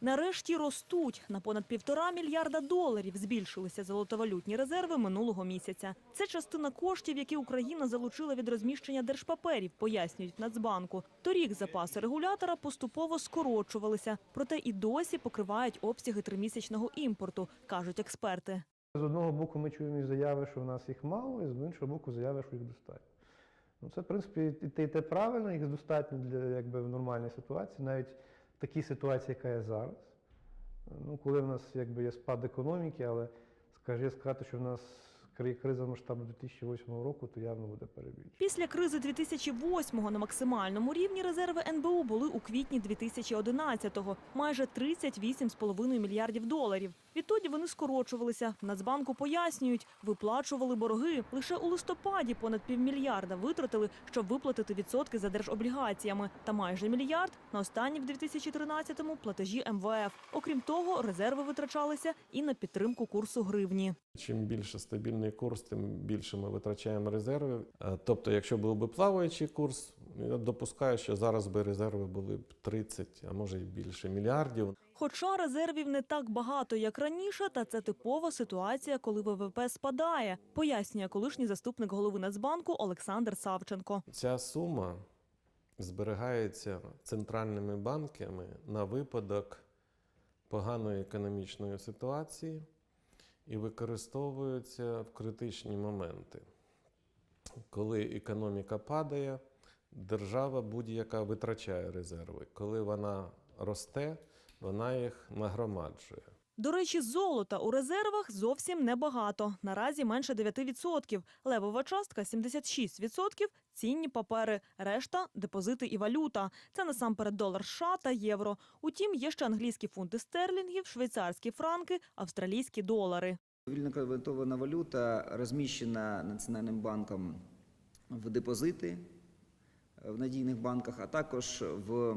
Нарешті ростуть на понад півтора мільярда доларів. Збільшилися золотовалютні резерви минулого місяця. Це частина коштів, які Україна залучила від розміщення держпаперів, пояснюють в Нацбанку. Торік запаси регулятора поступово скорочувалися, проте і досі покривають обсяги тримісячного імпорту, кажуть експерти. З одного боку, ми чуємо заяви, що в нас їх мало, і з іншого боку, заяви, що їх достатньо. Ну, це, в принципі, і те, і те правильно, їх достатньо для якби, в нормальній ситуації, навіть такій ситуації, яка є зараз. Ну, коли в нас якби, є спад економіки, але скажи сказати, що в нас криза масштабу 2008 року, то явно буде перебільшення. Після кризи 2008-го на максимальному рівні резерви НБУ були у квітні 2011-го – майже 38,5 мільярдів доларів. Відтоді вони скорочувалися. В Нацбанку пояснюють, виплачували борги. Лише у листопаді понад півмільярда витратили, щоб виплатити відсотки за держоблігаціями. Та майже мільярд на останні в 2013-му платежі МВФ. Окрім того, резерви витрачалися і на підтримку курсу гривні. Чим більше стабільний курс, тим більше ми витрачаємо резерви. Е, Тобто, якщо був би плаваючий курс, я допускаю, що зараз би резерви були б 30, а може й більше мільярдів. Хоча резервів не так багато, як раніше, та це типова ситуація, коли ВВП спадає, пояснює колишній заступник голови Нацбанку Олександр Савченко. Ця сума зберігається центральними банками на випадок поганої економічної ситуації і використовуються в критичні моменти. Коли економіка падає, держава будь-яка витрачає резерви. Коли вона росте, вона їх нагромаджує. До речі, золота у резервах зовсім небагато. Наразі менше 9%. Левова частка 76%, цінні папери, решта депозити і валюта. Це насамперед долар США та євро. Утім, є ще англійські фунти стерлінгів, швейцарські франки, австралійські долари. Вільно конвертована валюта розміщена Національним банком в депозити в надійних банках, а також в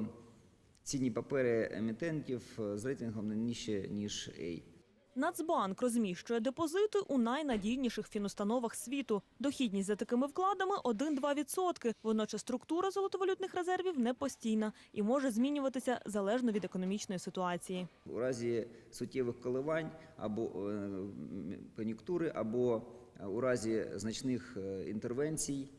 цінні папери емітентів з рейтингом не нижче, ніж A. Нацбанк розміщує депозити у найнадійніших фінустановах світу. Дохідність за такими вкладами 1-2%. Водночас структура золотовалютних резервів не постійна і може змінюватися залежно від економічної ситуації. У разі суттєвих коливань або е, кон'юнктури, або е, у разі значних е, інтервенцій, е,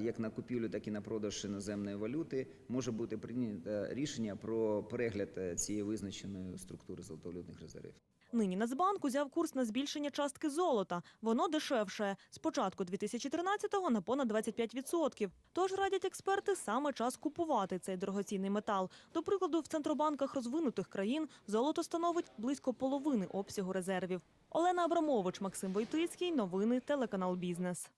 як на купівлю, так і на продаж іноземної валюти, може бути прийнято рішення про перегляд е, цієї визначеної структури золотовалютних резервів. Нині Нацбанк узяв курс на збільшення частки золота. Воно дешевше. З початку 2013-го на понад 25%. Тож радять експерти саме час купувати цей дорогоцінний метал. До прикладу, в центробанках розвинутих країн золото становить близько половини обсягу резервів. Олена Абрамович, Максим Войтицький. Новини телеканал Бізнес.